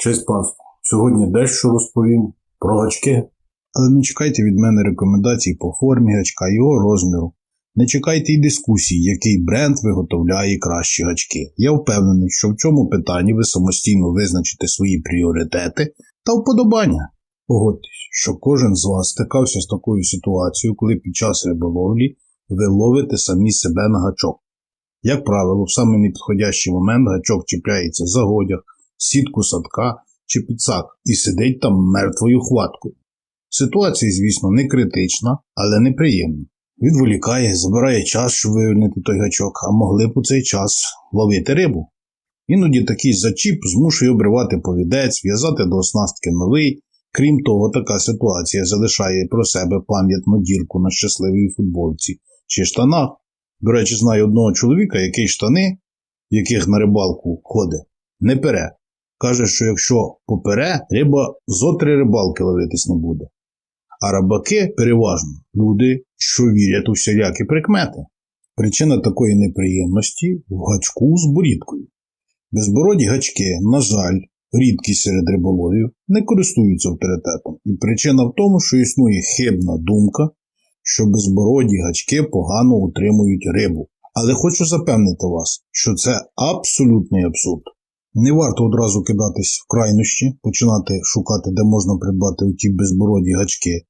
Честь панство. Сьогодні дещо розповім про гачки. Але не чекайте від мене рекомендацій по формі гачка, його розміру. Не чекайте й дискусій, який бренд виготовляє кращі гачки. Я впевнений, що в цьому питанні ви самостійно визначите свої пріоритети та вподобання. Погодьтесь, що кожен з вас стикався з такою ситуацією, коли під час риболовлі ви ловите самі себе на гачок. Як правило, в самий непідходящий момент гачок чіпляється за годяг, сітку садка чи підсак і сидить там мертвою хваткою. Ситуація, звісно, не критична, але неприємна. Відволікає, забирає час, щоб вивільнити той гачок, а могли б у цей час ловити рибу. Іноді такий зачіп змушує обривати повідець, в'язати до оснастки новий. Крім того, така ситуація залишає про себе пам'ятну дірку на щасливій футболці чи штанах. До речі, знаю одного чоловіка, який штани, в яких на рибалку ходить, не пере. Каже, що якщо попере, риба зо три рибалки ловитись не буде. А рибаки переважно люди, що вірять у всілякі прикмети. Причина такої неприємності в гачку з борідкою. Безбороді гачки, на жаль, рідкість серед риболовів, не користуються авторитетом. І причина в тому, що існує хибна думка, що безбороді гачки погано утримують рибу. Але хочу запевнити вас, що це абсолютний абсурд. Не варто одразу кидатись в крайнощі, починати шукати, де можна придбати оті безбороді гачки.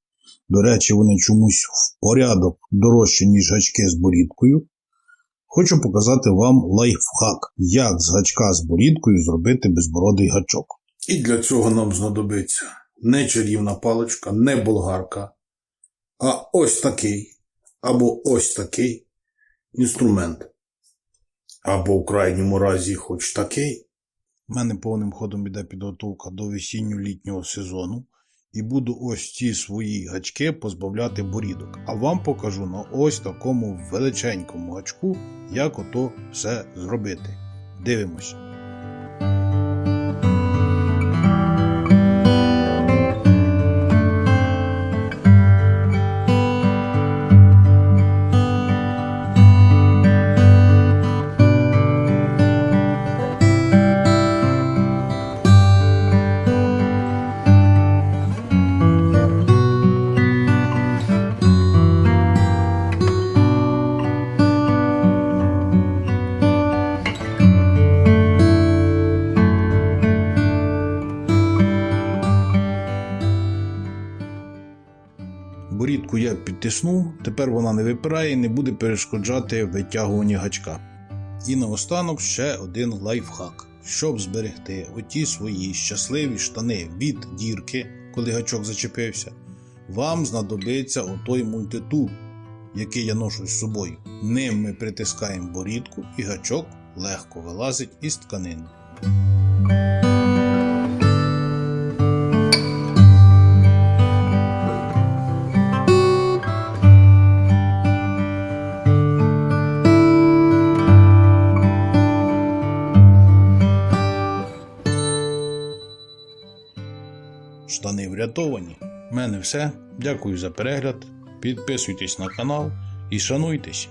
До речі, вони чомусь в порядок дорожчі, ніж гачки з борідкою. Хочу показати вам лайфхак, як з гачка з борідкою зробити безбородий гачок. І для цього нам знадобиться не чарівна паличка, не болгарка, а ось такий або ось такий інструмент. Або в крайньому разі хоч такий. У мене повним ходом іде підготовка до весінньо-літнього сезону. І буду ось ці свої гачки позбавляти борідок. А вам покажу на ось такому величенькому гачку, як ото все зробити. Дивимось. Борідку я підтиснув, тепер вона не випирає і не буде перешкоджати витягуванню гачка. І наостанок ще один лайфхак. Щоб зберегти оті свої щасливі штани від дірки, коли гачок зачепився, вам знадобиться отой мультитул, який я ношу з собою. Ним ми притискаємо борідку і гачок легко вилазить із тканини. Штани врятовані. У мене все. Дякую за перегляд. Підписуйтесь на канал і шануйтесь.